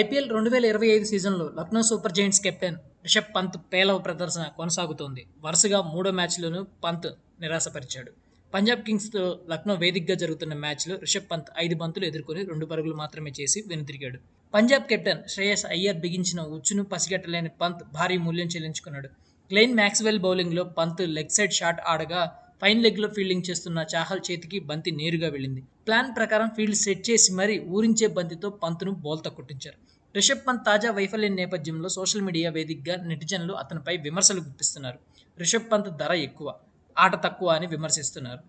IPL రెండు వేల ఇరవై ఐదు సీజన్లో Lucknow Super Giants captain Rishabh Pant పేలవ ప్రదర్శన కొనసాగుతోంది. వరుసగా మూడో మ్యాచ్లోనూ పంత్ నిరాశపరిచాడు. పంజాబ్ కింగ్స్తో లక్నో వేదికగా జరుగుతున్న మ్యాచ్లో రిషబ్ పంత్ ఐదు బంతులు ఎదుర్కొని రెండు పరుగులు మాత్రమే చేసి వెనుతిరిగాడు పంజాబ్ కెప్టెన్ శ్రేయస్ అయ్యర్ బిగించిన ఉచ్చును పసిగట్టలేని పంత్ భారీ మూల్యం చెల్లించుకున్నాడు. క్లెయిన్ మ్యాక్స్వెల్ బౌలింగ్లో పంత్ లెగ్ సైడ్ షాట్ ఆడగా ఫైన్ లెగ్లో ఫీల్డింగ్ చేస్తున్న చాహల్ చేతికి బంతి నేరుగా వెళ్ళింది. ప్లాన్ ప్రకారం ఫీల్డ్ సెట్ చేసి మరీ ఊరించే బంతితో పంత్ను బోల్త కొట్టించారు. రిషబ్ పంత్ తాజా వైఫల్యం నేపథ్యంలో సోషల్ మీడియా వేదికగా నెటిజన్లు అతనిపై విమర్శలు గుప్పిస్తున్నారు. రిషబ్ పంత్ ధర ఎక్కువ ఆట తక్కువ అని విమర్శిస్తున్నారు.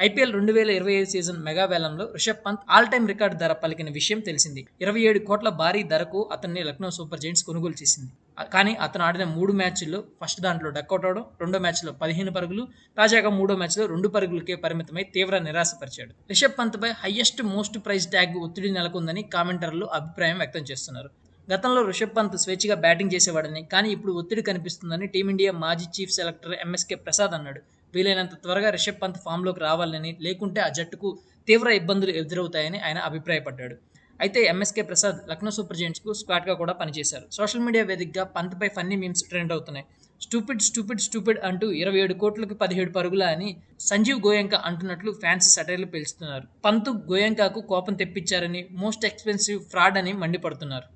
ఐపీఎల్ రెండు వేల ఇరవై ఐదు సీజన్ మెగా వేలంలో Rishabh Pant all time record ధర పలికిన విషయం తెలిసింది. ఇరవై ఏడు కోట్ల భారీ ధరకు అతన్ని లక్నో సూపర్ జైంట్స్ కొనుగోలు చేసింది. కానీ అతను ఆడిన మూడు మ్యాచ్ల్లో ఫస్ట్ దాంట్లో డక్అట్ అవడం రెండో మ్యాచ్లో పదిహేను పరుగులు తాజాగా మూడో మ్యాచ్లో రెండు పరుగులకే పరిమితమై తీవ్ర నిరాశపరిచాడు. రిషబ్ పంత్పై హయ్యెస్ట్ మోస్ట్ ప్రైజ్ ట్యాగ్ ఒత్తిడి నెలకొందని కామెంటర్లు అభిప్రాయం వ్యక్తం చేస్తున్నారు. గతంలో రిషబ్ పంత్ స్వేచ్ఛగా బ్యాటింగ్ చేసేవాడని కానీ ఇప్పుడు ఒత్తిడి కనిపిస్తుందని టీమిండియా మాజీ చీఫ్ సెలెక్టర్ ఎంఎస్కే ప్రసాద్ అన్నాడు. వీలైనంత త్వరగా రిషబ్ పంత్ ఫామ్లోకి రావాలని లేకుంటే ఆ జట్టుకు తీవ్ర ఇబ్బందులు ఎదురవుతాయని ఆయన అభిప్రాయపడ్డాడు. అయితే ఎంఎస్కే ప్రసాద్ లక్నో సూపర్ జెయింట్స్కు స్క్వాడ్గా కూడా పనిచేశారు. సోషల్ మీడియా వేదికగా పంత్పై ఫన్నీ మీమ్స్ ట్రెండ్ అవుతున్నాయి. స్టూపిడ్ స్టూపిడ్ స్టూపిడ్ అంటూ ఇరవై ఏడు కోట్లకు పదిహేడు పరుగుల అని సంజీవ్ గోయంక అంటున్నట్లు ఫ్యాన్స్ సటైర్లు పిలుస్తున్నారు. పంతు గోయంకాకు కోపం తెప్పించారని మోస్ట్ ఎక్స్పెన్సివ్ ఫ్రాడ్ అని మండిపడుతున్నారు.